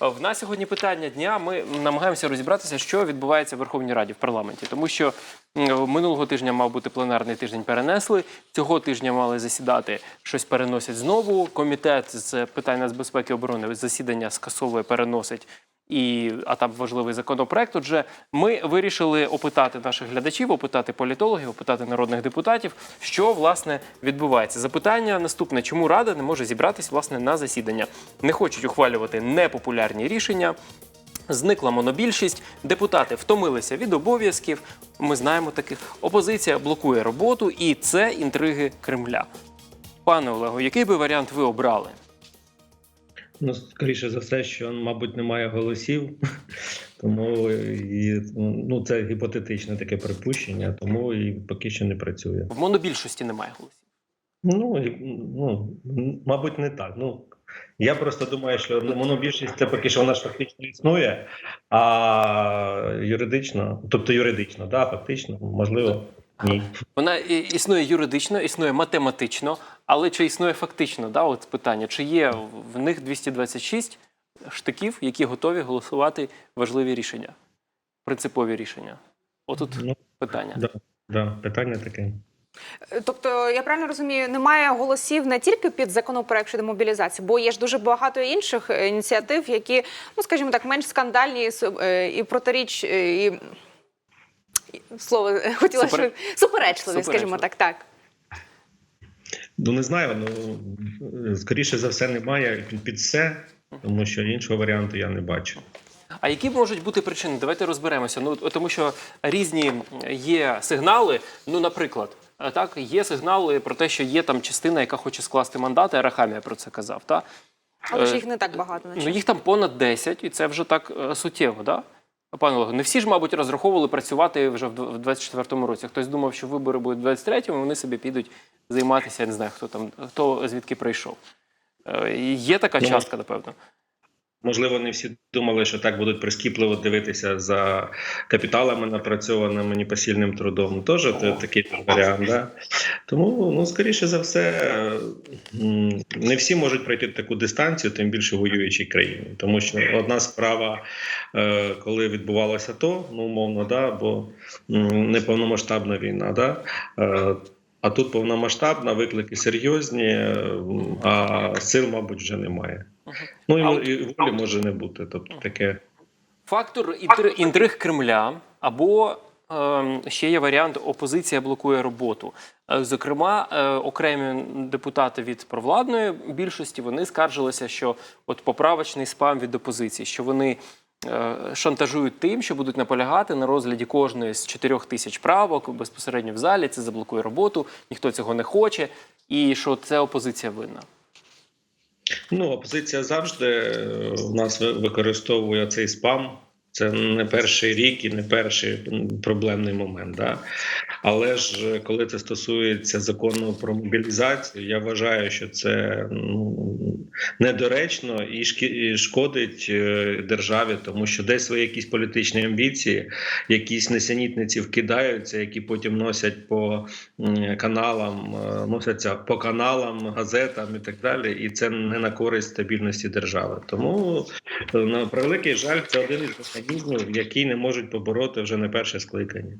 В нас сьогодні питання дня. Ми намагаємося розібратися, що відбувається в Верховній Раді в парламенті, тому що минулого тижня мав бути пленарний тиждень. Перенесли цього тижня мали засідати. Щось переносять знову. Комітет з питань нацбезпеки і оборони засідання скасовує, переносить. І а там важливий законопроект. Отже, ми вирішили опитати наших глядачів, опитати політологів, опитати народних депутатів, що власне відбувається. Запитання наступне: чому рада не може зібратись власне на засідання? Не хочуть ухвалювати непопулярні рішення. Зникла монобільшість, депутати втомилися від обов'язків. Ми знаємо таких. Опозиція блокує роботу, і це інтриги Кремля. Пане Олего, який би варіант ви обрали? Ну, скоріше за все, що, мабуть, немає голосів, тому і, ну, це гіпотетичне таке припущення, тому і поки що не працює. В монобільшості немає голосів. Ну, ну мабуть, не так. Ну, я просто думаю, що монобільшість це поки що вона ж фактично існує, а юридично, тобто юридично, да, фактично, можливо, ні. Вона існує юридично, існує математично, але чи існує фактично? Да, от питання, чи є в них 226 штиків, які готові голосувати важливі рішення, принципові рішення? Отут Ну, питання. да, да, питання таке. Тобто, я правильно розумію, немає голосів не тільки під законопроект щодо мобілізації, бо є ж дуже багато інших е, ініціатив, які, ну скажімо так, менш скандальні і су- е, і протиріч, е, і слово хотіла Супер- що суперечливі, скажімо так, так. Ну не знаю. Ну скоріше за все, немає під все, тому що іншого варіанту я не бачу. А які можуть бути причини? Давайте розберемося. Ну тому, що різні є сигнали. Ну, наприклад, е, так є сигнали про те, що є там частина, яка хоче скласти мандати. Арахамія про це казав. Та Але ж Е, їх не так багато. ну їх там понад 10, і це вже так е, суттєво, да? Пане Олегу, не всі ж, мабуть, розраховували працювати вже в дв- в 24-му році. Хтось думав, що вибори будуть в 23-му, вони собі підуть займатися. Я не знаю, хто там, хто звідки прийшов. Е, Є така Ну, частка, напевно. Можливо, не всі думали, що так будуть прискіпливо дивитися за капіталами, напрацьованими непосильним трудом. Теж такий варіант. Да? Тому, ну, скоріше за все, не всі можуть пройти таку дистанцію, тим більше воюючій країні. Тому що одна справа, е, коли відбувалося то, ну умовно, да, бо м, неповномасштабна війна, да, е, а тут повномасштабна, виклики серйозні, а сил, мабуть, вже немає. Ну і, і волі може не бути. Тобто таке. Фактор інтри- інтриг Кремля або ем, ще є варіант опозиція блокує роботу. Е, Зокрема, е, окремі депутати від провладної більшості вони скаржилися, що от поправочний спам від опозиції, що вони е, шантажують тим, що будуть наполягати на розгляді кожної з чотирьох тисяч правок безпосередньо в залі. Це заблокує роботу, ніхто цього не хоче, і що це опозиція винна. Ну, опозиція завжди е, в нас використовує цей спам. Це не перший рік і не перший проблемний момент. Да? Але ж е, коли це стосується закону про мобілізацію, я вважаю, що це ну, недоречно і шкодить е, державі, тому що десь свої якісь політичні амбіції, якісь несенітниці вкидаються, які потім носять по каналам, е, носяться по каналам, газетам і так далі. І це не на користь стабільності держави. Тому е, на превеликий жаль, це один із механізмів, який не можуть побороти вже не перше скликання.